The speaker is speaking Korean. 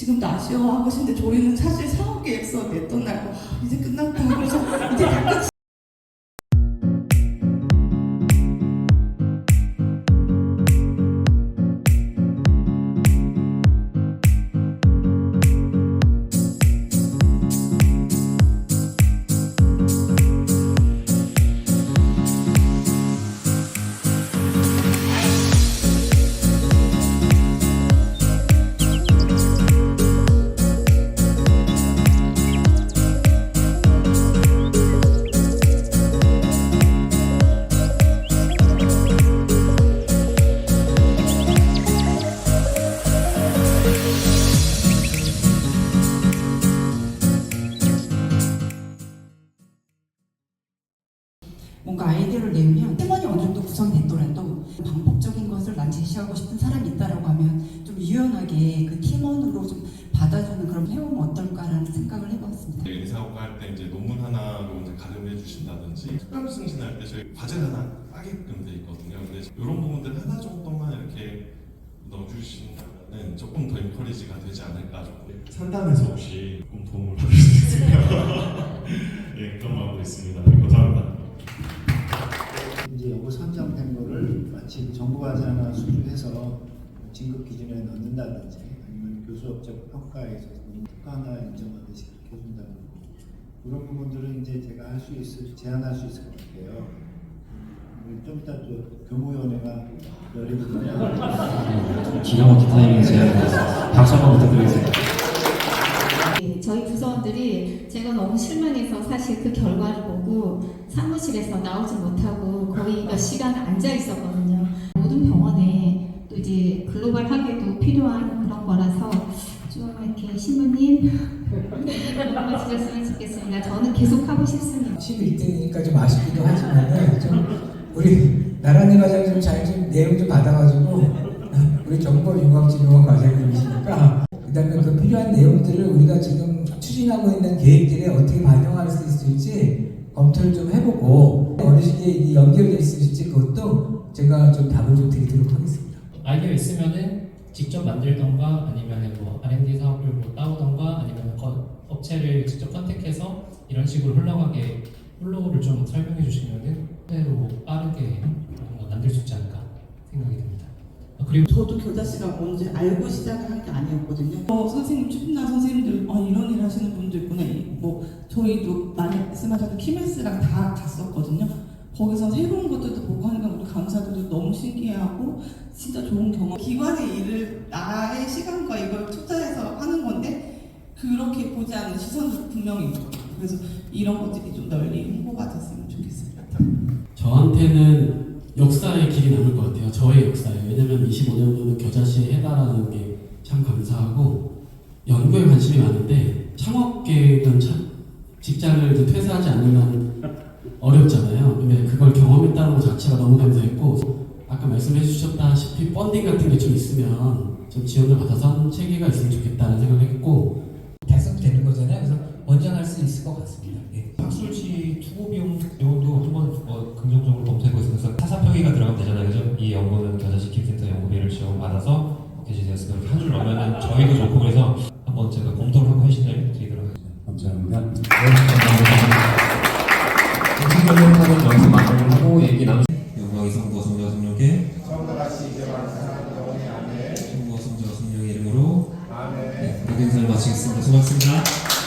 지금도 아쉬워하고 계신데 저희는 사실 사업 계획서 냈던 날 아, 이제 끝났구나 그래서 뭔가 아이디어를 내면 팀원이 어느 정도 구성됐더라도 반복적인 것을 난 제시하고 싶은 사람이 있다라고 하면 좀 유연하게 그 팀원으로 좀 받아주는 그런 해보면 어떨까라는 생각을 해봤습니다. 인사고과 할 때 이제 논문 하나로 이제 가름해 주신다든지 특별 승진할 때 저희 과제 하나 따게끔 돼 있거든요. 근데 이런 부분들 하나 정도만 이렇게 넣어주신다면 조금 더 인커리지가 되지 않을까 조금 상담에서 혹시 조금 도움을 정부과제 하나 수주해서 진급 기준에 넣는다든지 아니면 교수업적 평가에 있어서 특화 하나 인정하듯이 그렇게 해준다는 거 그런 부분들은 이제 제가 할 수 있을 제안할 수 있을 것 같아요. 음, 좀 이따 또 교무위원회가 열리거든요. 기가 막힌 타이밍에 제안을 박수 한번 부탁드리겠습니다. 네, 저희 부서원들이 제가 너무 실망해서 사실 그 결과를 보고 사무실에서 나오지 못하고 거의 몇 시간 앉아 있었거든요. 모든 병원에 또 이제 글로벌하게도 필요한 그런 거라서 좀 이렇게 신부님 도움을 주셨으면 좋겠습니다. 저는 계속 하고 싶습니다. 11등이니까 좀 아쉽기도 하지만은 좀 우리 나란히 과장 좀잘좀 내용 좀 받아가지고 우리 정보융합진흥원 과장님이시니까 그다음에 그 필요한 내용들을 우리가 지금 추진하고 있는 계획들에 어떻게 반영할 수 있을지 검토를 좀 해보고 어느 시기에 이게 연결돼 있을지 그것도 제가 좀 답을 좀 드리도록 하겠습니다. 아이디어 있으면은 직접 만들던가 아니면 뭐 R&D 사업을 뭐 따오던가 아니면 거- 업체를 직접 컨택해서 이런 식으로 흘러가게 플로우를 좀 설명해 주시면은 그대로 빠르게 만들 수 있지 않을까 생각이 듭니다. 아, 그리고 저도 교자 씨가 뭔지 알고 시작을 한 게 아니었거든요. 어, 선생님 출신한 선생님들 어, 이런 일 하시는 분도 있구나. 이- 뭐 저희도 많이 말씀하셨던 키메스랑 다 갔었거든요. 거기서 새로운 것들도 보고 하니까 우리 강사들도 너무 신기해하고 진짜 좋은 경험. 기관의 일을 나의 시간과 이걸 투자해서 하는 건데 그렇게 보지 않는 시선도 분명히 있거든요. 그래서 이런 것들이 좀 널리 홍보가 됐으면 좋겠습니다. 저한테는 역사의 길이 남을 것 같아요. 저의 역사예요. 왜냐면 25년 전에 겨자씨에 해달라는 게 참 감사하고 연구에 관심이 많은데 창업 계획은 참 직장을 퇴사하지 어렵잖아요. 근데 그걸 경험했다는 것 자체가 너무 감사했고 아까 말씀해 주셨다시피 펀딩 같은 게 좀 있으면 좀 지원을 받아서 체계가 있으면 좋겠다는 생각을 했고 달성되는 거잖아요. 그래서 원장할 수 있을 것 같습니다. 예. 학술지 투고 비용 비용도 한번 어, 긍정적으로 검토해보고 있어서 타사평의가 들어가면 되잖아요. 그죠? 이 연구는 겨자시킴센터 연구비를 지원받아서 개시되었으면 이렇게 한줄 넣으면 저희도 좋고 그래서 한번 제가 검토를 하고 회신을 드리도록 하겠습니다. 감사합니다. 정신관련하는 연습 많이 하고 얘기 나누. 성부와 성자와 성령께 성부와 성자와 성령의 이름으로 네, 모든 인사를 마치겠습니다. 수고하셨습니다.